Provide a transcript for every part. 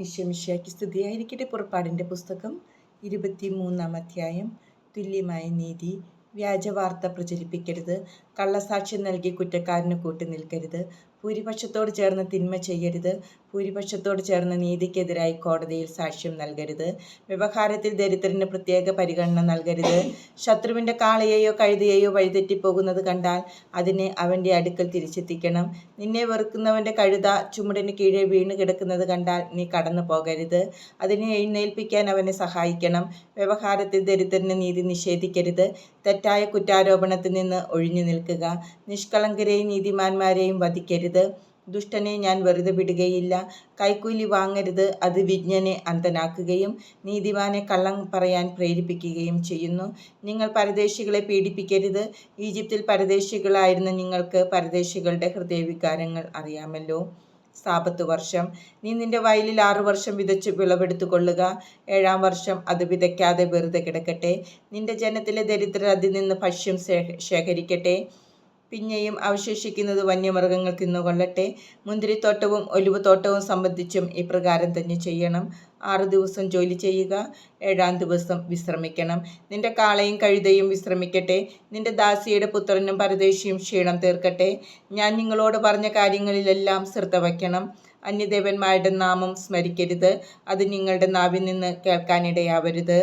ഈശ്വമിശയ്ക്ക് സ്തുതിയായിരിക്കട്ടെ പുറപ്പാടിന്റെ പുസ്തകം ഇരുപത്തി മൂന്നാം അധ്യായം. തുല്യമായ നീതി വ്യാജവാർത്ത പ്രചരിപ്പിക്കരുത്. കള്ളസാക്ഷ്യം നൽകി കുറ്റക്കാരന് കൂട്ടി നിൽക്കരുത്. ഭൂരിപക്ഷത്തോട് ചേർന്ന് തിന്മ ചെയ്യരുത്. ഭൂരിപക്ഷത്തോട് ചേർന്ന് നീതിക്കെതിരായി കോടതിയിൽ സാക്ഷ്യം നൽകരുത്. വ്യവഹാരത്തിൽ ദരിദ്രന് പ്രത്യേക പരിഗണന നൽകരുത്. ശത്രുവിന്റെ കാളയെയോ കഴുതയെയോ വഴിതെറ്റിപ്പോകുന്നത് കണ്ടാൽ അതിനെ അവന്റെ അടുക്കൽ തിരിച്ചെത്തിക്കണം. നിന്നെ വെറുക്കുന്നവന്റെ കഴുത ചുമടിന് കീഴേ വീണ് കിടക്കുന്നത് കണ്ടാൽ നീ കടന്നു പോകരുത്. അതിനെ എഴുന്നേൽപ്പിക്കാൻ അവനെ സഹായിക്കണം. വ്യവഹാരത്തിൽ ദരിദ്രന് നീതി നിഷേധിക്കരുത്. തെറ്റായ കുറ്റാരോപണത്തിൽ നിന്ന് ഒഴിഞ്ഞു നിൽക്കുക. നിഷ്കളങ്കരെയും നീതിമാന്മാരെയും വധിക്കരുത്. ദുഷ്ടനെ ഞാൻ വെറുതെ വിടുകയില്ല. കൈക്കൂലി വാങ്ങരുത്. അത് വിജ്ഞനെ അന്തനാക്കുകയും നീതിവാനെ കള്ളം പറയാൻ പ്രേരിപ്പിക്കുകയും ചെയ്യുന്നു. നിങ്ങൾ പരദേശികളെ പീഡിപ്പിക്കരുത്. ഈജിപ്തിൽ പരദേശികളായിരുന്ന നിങ്ങൾക്ക് പരദേശികളുടെ ഹൃദയവികാരങ്ങൾ അറിയാമല്ലോ. സാപത്ത് വർഷം. നീ നിന്റെ വയലിൽ ആറു വർഷം വിതച്ച് വിളവെടുത്തു കൊള്ളുക ഏഴാം വർഷം അത് വിതയ്ക്കാതെ വെറുതെ കിടക്കട്ടെ. നിന്റെ ജനത്തിലെ ദരിദ്രർ അതിൽ നിന്ന് ഭക്ഷ്യം ശേഖരിക്കട്ടെ. പിന്നെയും അവശേഷിക്കുന്നത് വന്യമൃഗങ്ങൾ തിന്നുകൊള്ളട്ടെ മുന്തിരിത്തോട്ടവും ഒലിവ് തോട്ടവും സംബന്ധിച്ചും ഇപ്രകാരം തന്നെ ചെയ്യണം. ആറ് ദിവസം ജോലി ചെയ്യുക. ഏഴാം ദിവസം വിശ്രമിക്കണം. നിന്റെ കാളയും കഴുതയും വിശ്രമിക്കട്ടെ. നിന്റെ ദാസിയുടെ പുത്രനും പരദേശിയും ക്ഷീണം തീർക്കട്ടെ. ഞാൻ നിങ്ങളോട് പറഞ്ഞ കാര്യങ്ങളിലെല്ലാം ശ്രദ്ധ വയ്ക്കണം. അന്യദേവന്മാരുടെ നാമം സ്മരിക്കരുത്. അത് നിങ്ങളുടെ നാവിൽ നിന്ന് കേൾക്കാനിടയാവരുത്.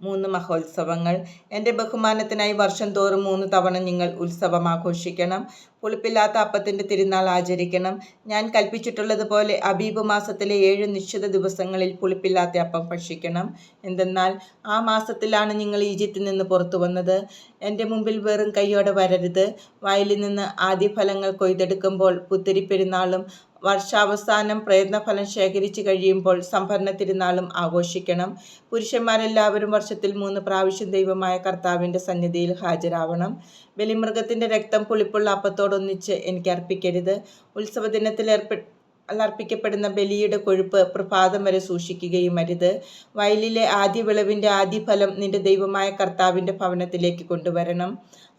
മൂന്ന് മഹോത്സവങ്ങൾ. എന്റെ ബഹുമാനത്തിനായി വർഷം തോറും മൂന്ന് തവണ നിങ്ങൾ ഉത്സവം ആഘോഷിക്കണം. പുളിപ്പില്ലാത്ത അപ്പത്തിന്റെ തിരുനാൾ ആചരിക്കണം. ഞാൻ കൽപ്പിച്ചിട്ടുള്ളതുപോലെ അബീബ് മാസത്തിലെ ഏഴ് നിശ്ചിത ദിവസങ്ങളിൽ പുളിപ്പില്ലാത്ത അപ്പം ഭക്ഷിക്കണം. എന്തെന്നാൽ ആ മാസത്തിലാണ് നിങ്ങൾ ഈജിപ്തിൽ നിന്ന് പുറത്തു വന്നത്. എന്റെ മുമ്പിൽ വെറും കൈയോടെ വരരുത്. വയലിൽ നിന്ന് ആദ്യ ഫലങ്ങൾ കൊയ്തെടുക്കുമ്പോൾ പുത്തിരി പെരുന്നാളും വർഷാവസാനം പ്രയത്നഫലം ശേഖരിച്ച് കഴിയുമ്പോൾ സംഭരണ തിരുനാളും ആഘോഷിക്കണം. പുരുഷന്മാരെല്ലാവരും വർഷത്തിൽ മൂന്ന് പ്രാവശ്യം ദൈവമായ കർത്താവിന്റെ സന്നിധിയിൽ ഹാജരാവണം. ബലിമൃഗത്തിന്റെ രക്തം പുളിപ്പുള്ള അപ്പത്തോടൊന്നിച്ച് എനിക്ക് അർപ്പിക്കരുത്. ഉത്സവ ദിനത്തിൽ ഏർപ്പെ അർപ്പിക്കപ്പെടുന്ന ബലിയുടെ കൊഴുപ്പ് പ്രഭാതം വരെ സൂക്ഷിക്കുകയും അരുത്. വയലിലെ ആദ്യ വിളവിന്റെ ആദ്യ ഫലം നിന്റെ ദൈവമായ കർത്താവിന്റെ ഭവനത്തിലേക്ക് കൊണ്ടുവരണം.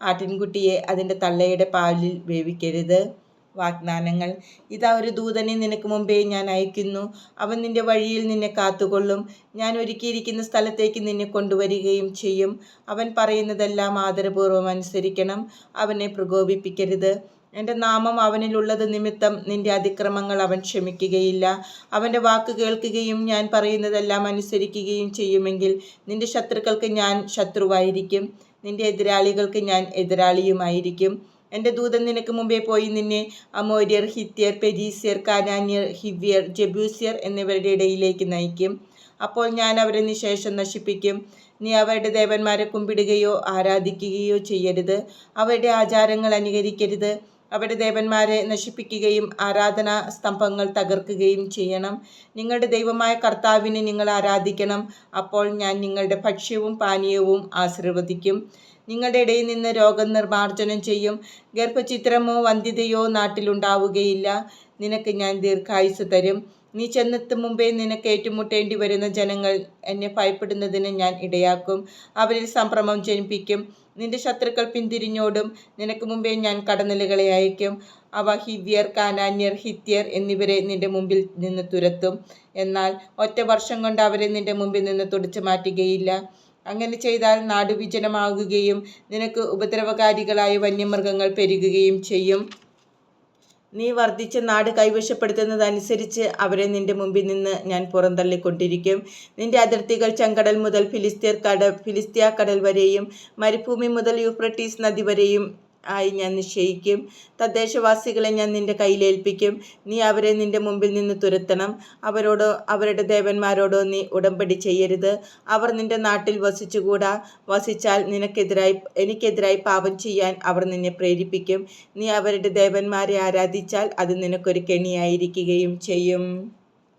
ആട്ടിൻകുട്ടിയെ അതിന്റെ തള്ളയുടെ പാലിൽ വേവിക്കരുത്. വാഗ്ദാനങ്ങൾ. ഇതാ ഒരു ദൂതനെ നിനക്ക് മുമ്പേ ഞാൻ അയക്കുന്നു. അവൻ നിന്റെ വഴിയിൽ നിന്നെ കാത്തുകൊള്ളും. ഞാൻ ഒരുക്കിയിരിക്കുന്ന സ്ഥലത്തേക്ക് നിന്നെ കൊണ്ടുവരികയും ചെയ്യും. അവൻ പറയുന്നതെല്ലാം ആദരപൂർവം അനുസരിക്കണം. അവനെ പ്രകോപിപ്പിക്കരുത്. എന്റെ നാമം അവനിലുള്ളത് നിമിത്തം നിന്റെ അതിക്രമങ്ങൾ അവൻ ക്ഷമിക്കുകയില്ല. അവന്റെ വാക്ക് കേൾക്കുകയും ഞാൻ പറയുന്നതെല്ലാം അനുസരിക്കുകയും ചെയ്യുമെങ്കിൽ നിന്റെ ശത്രുക്കൾക്ക് ഞാൻ ശത്രുവായിരിക്കും. നിന്റെ എതിരാളികൾക്ക് ഞാൻ എതിരാളിയുമായിരിക്കും. എന്റെ ദൂതൻ നിനക്ക് മുമ്പേ പോയി നിന്നെ അമോര്യർ ഹിത്യർ പെരീസ്യർ കാനാന്യർ ഹിവ്യർ ജബൂസ്യർ എന്നിവരുടെ ഇടയിലേക്ക് നയിക്കും. അപ്പോൾ ഞാൻ അവരെ നിശേഷം നശിപ്പിക്കും. നീ അവരുടെ ദേവന്മാരെ കുമ്പിടുകയോ ആരാധിക്കുകയോ ചെയ്യരുത്. അവരുടെ ആചാരങ്ങൾ അനുകരിക്കരുത്. അവരുടെ ദേവന്മാരെ നശിപ്പിക്കുകയും ആരാധനാ സ്തംഭങ്ങൾ തകർക്കുകയും ചെയ്യണം. നിങ്ങളുടെ ദൈവമായ കർത്താവിനെ നിങ്ങൾ ആരാധിക്കണം. അപ്പോൾ ഞാൻ നിങ്ങളുടെ ഭക്ഷ്യവും പാനീയവും ആശീർവദിക്കും. നിങ്ങളുടെ ഇടയിൽ നിന്ന് രോഗം നിർമ്മാർജനം ചെയ്യും. ഗർഭചിത്രമോ വന്ധ്യതയോ നാട്ടിലുണ്ടാവുകയില്ല. നിനക്ക് ഞാൻ ദീർഘായുസ് തരും. നീ ചെന്നെത്തും മുമ്പേ നിനക്ക് ഏറ്റുമുട്ടേണ്ടി വരുന്ന ജനങ്ങൾ എന്നെ ഭയപ്പെടുന്നതിന് ഞാൻ ഇടയാക്കും. അവരിൽ സംഭ്രമം ജനിപ്പിക്കും. നിന്റെ ശത്രുക്കൾ പിന്തിരിഞ്ഞോടും നിനക്ക് മുമ്പേ ഞാൻ കടന്നലുകളെ അയക്കും. അവ ഹിവ്യർ കാനാന്യർ ഹിത്യർ എന്നിവരെ നിന്റെ മുമ്പിൽ നിന്ന് തുരത്തും. എന്നാൽ ഒറ്റ വർഷം കൊണ്ട് അവരെ നിന്റെ മുമ്പിൽ നിന്ന് തുടച്ചു മാറ്റുകയില്ല അങ്ങനെ ചെയ്താൽ നാടുവിജനമാകുകയും നിനക്ക് ഉപദ്രവകാരികളായ വന്യമൃഗങ്ങൾ പെരുകുകയും ചെയ്യും. നീ വർദ്ധിച്ച നാട് കൈവശപ്പെടുത്തുന്നതനുസരിച്ച് അവരെ നിന്റെ മുമ്പിൽ നിന്ന് ഞാൻ പുറന്തള്ളിക്കൊണ്ടിരിക്കും. നിന്റെ അതിർത്തികൾ ചങ്കടൽ മുതൽ ഫിലിസ്തീർ കട ഫിലിസ്തീയ കടൽ വരെയും മരുഭൂമി മുതൽ യൂഫ്രട്ടീസ് നദി വരെയും ആയി ഞാൻ നിശ്ചയിക്കും. തദ്ദേശവാസികളെ ഞാൻ നിന്റെ കയ്യിലേൽപ്പിക്കും നീ അവരെ നിന്റെ മുമ്പിൽ നിന്ന് തുരത്തണം. അവരോടോ അവരുടെ ദേവന്മാരോടോ നീ ഉടമ്പടി ചെയ്യരുത്. അവർ നിന്റെ നാട്ടിൽ വസിച്ചുകൂടാ. വസിച്ചാൽ നിനക്കെതിരായി എനിക്കെതിരായി പാപം ചെയ്യാൻ അവർ നിന്നെ പ്രേരിപ്പിക്കും. നീ അവരുടെ ദേവന്മാരെ ആരാധിച്ചാൽ അത് നിനക്കൊരു കെണിയായിരിക്കുകയും ചെയ്യും.